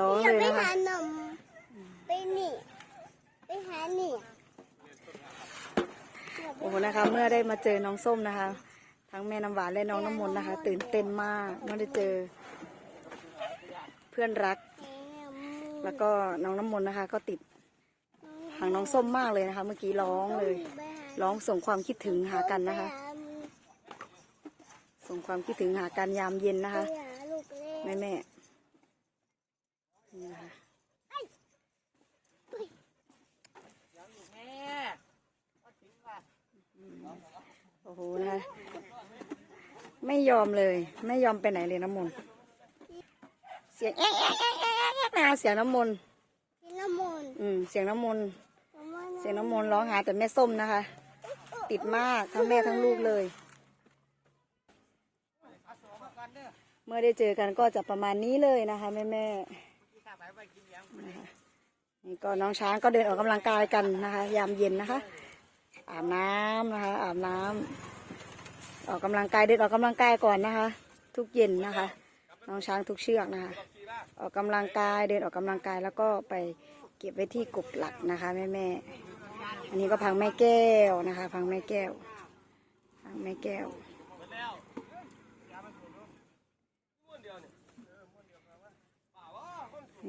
ร้องเลยนะไปหาหนมไปหนีไปหาหนี่โอ้โหนะคะ เมื่อได้มาเจอน้องส้มนะคะ ทั้งแม่น้ำหวานและน้องน้ำมนต์นะคะ ตื่นเต้นมากเมื่อได้เจอ เพื่อนรัก แล้วก็น้องน้ำมนต์นะคะ ก็ติดหางน้องส้มมากเลยนะคะ เมื่อกี้ร้องเลยร้องส่งความคิดถึงหากันนะคะ ส่งความคิดถึงหากันยามเย็นนะคะแม่แม่ นี่นะคะโอ้โหนะคะไม่ยอมเลย ไม่ยอมไปไหนเลยน้ำมนต์เสียงแอ๊ะแอ๊ะแอ๊ะแอ๊ะแอ๊ะนะคะเสียงน้ำมนต์น้ำมนต์อืมเสียงน้ำมนต์น้ำมนต์เสียงน้ำมนต์ร้องหาแต่แม่ส้มนะคะ ติดมากทั้งแม่ทั้งลูกเลย เมื่อได้เจอกันก็จะประมาณนี้เลยนะคะแม่แม่ นี่ก็น้องช้างก็เดินออกกำลังกายกันนะคะ ยามเย็นนะคะ อาบน้ำนะคะ อาบน้ำออกกำลังกายเดินออกกำลังกายก่อนนะคะ ทุกเย็นนะคะ น้องช้างทุกเชือกนะคะ ออกกำลังกายเดินออกกำลังกายแล้วก็ไปเก็บไว้ที่กกหลักนะคะแม่แม่ๆอันนี้ก็พังแม่แก้วนะคะ พังแม่แก้วพังแม่แก้ว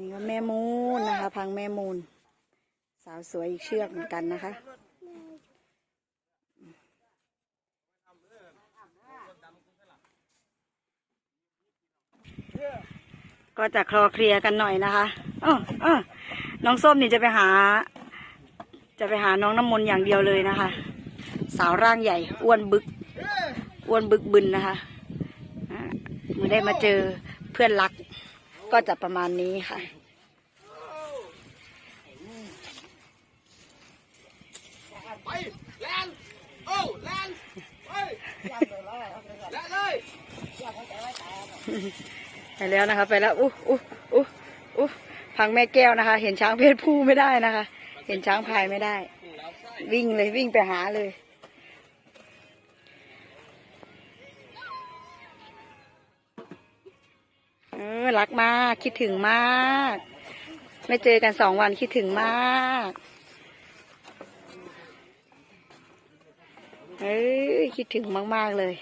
นี่ก็แม่มูนนะคะ พังแม่มูนสาวสวยอีกเชือกเหมือนกันนะคะ ก็จะคลอเคลียกันหน่อยนะคะเออเออน้องส้มนี่จะไปหา จะไปหาน้องน้ำมนต์อย่างเดียวเลยนะคะ สาวร่างใหญ่ อ้วนบึก อ้วนบึกบึนนะคะเมื่อได้มาเจอเพื่อนรัก ก็จะประมาณนี้ค่ะ ไปแลนโอ้แลนไปแลนเลยไปแล้วนะคะ ไปแล้วอู้อู้อู้อู้พังแม่แก้วนะคะ เห็นช้างเพศผู้ไม่ได้นะคะ เห็นช้างพายไม่ได้ วิ่งเลยวิ่งไปหาเลย ออรักมาก คิดถึงมาก ไม่เจอกันสองวันคิดถึงมากเอ้ยคิดถึงมาก ๆ เลย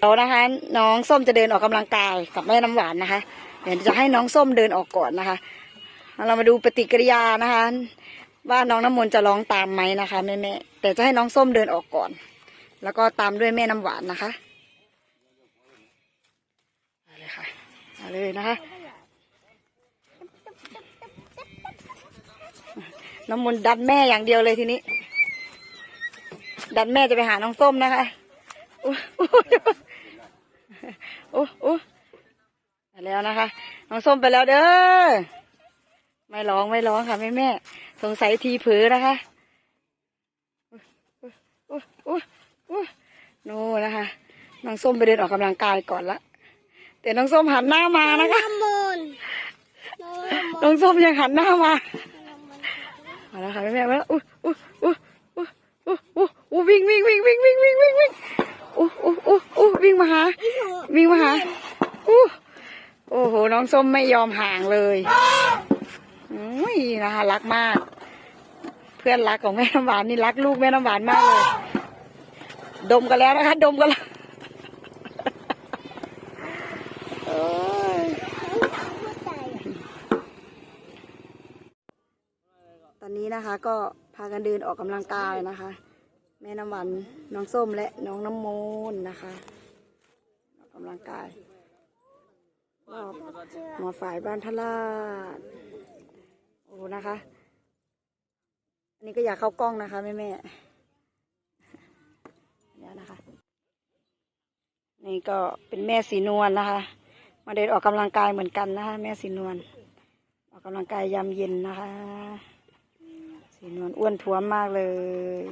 เรานะคะ น้องส้มจะเดินออกกำลังกายกับแม่น้ำหวานนะคะ เดี๋ยวจะให้น้องส้มเดินออกก่อนนะคะ เรามาดูปฏิกิริยานะคะ ว่าน้องน้ำมนต์จะร้องตามไหมนะคะแม่แม่แต่จะให้น้องส้มเดินออกก่อน แล้วก็ตามด้วยแม่น้ำหวานนะคะเอาเลยค่ะเอาเลยนะคะ น้ำมนต์ดันแม่อย่างเดียวเลยทีนี้ ดันแม่จะไปหาน้องส้มนะคะอู้อู้อู้อู้ไปแล้วนะคะ น้องส้มไปแล้วเด้อไม่ร้องไม่ร้องค่ะแม่แม่ สงสัยทีเผลอนะคะอู้อู้อู้โน่นะคะน้องส้มไปเดินออกกำลังกายก่อนละแต่น้องส้มหันหน้ามานะคะน้ำมนต์น้ำมนต์น้องส้มยังหันหน้ามาเอาละค่ะแม่แม่มาแล้วอู้อู้อู้อู้อู้อู้อู้วิ่งวิ่งวิ่งวิ่งวิ่งวิ่งวิ่งวิ่งอู้อู้อู้อู้วิ่งมาหาวิ่งมาหาอู้โอ้โหน้องส้มไม่ยอมห่างเลยอุ้ย นะคะรักมาก เพื่อนรักของแม่น้ำหวานนี่รักลูกแม่น้ำหวานมากเลย ดมกันแล้วนะคะ ดมกันแล้วตอนนี้นะคะ ก็พากันเดินออกกำลังกายนะคะ แม่น้ำหวานน้องส้มและน้องน้ำมูนนะคะออกกำลังกายรอบหมอฝ่ายบ้านทลาด ดูนะคะ อันนี้ก็อยากเข้ากล้องนะคะแม่แม่แล้วนะคะ นี่ก็เป็นแม่สีนวลนะคะ มาเดินออกกำลังกายเหมือนกันนะคะ แม่สีนวลออกกำลังกายยามเย็นนะคะ สีนวลอ้วนท้วมมากเลย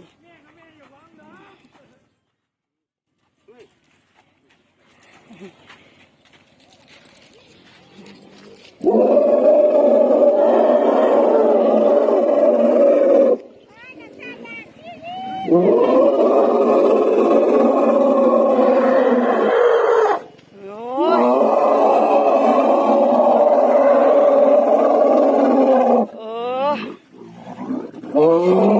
Oh.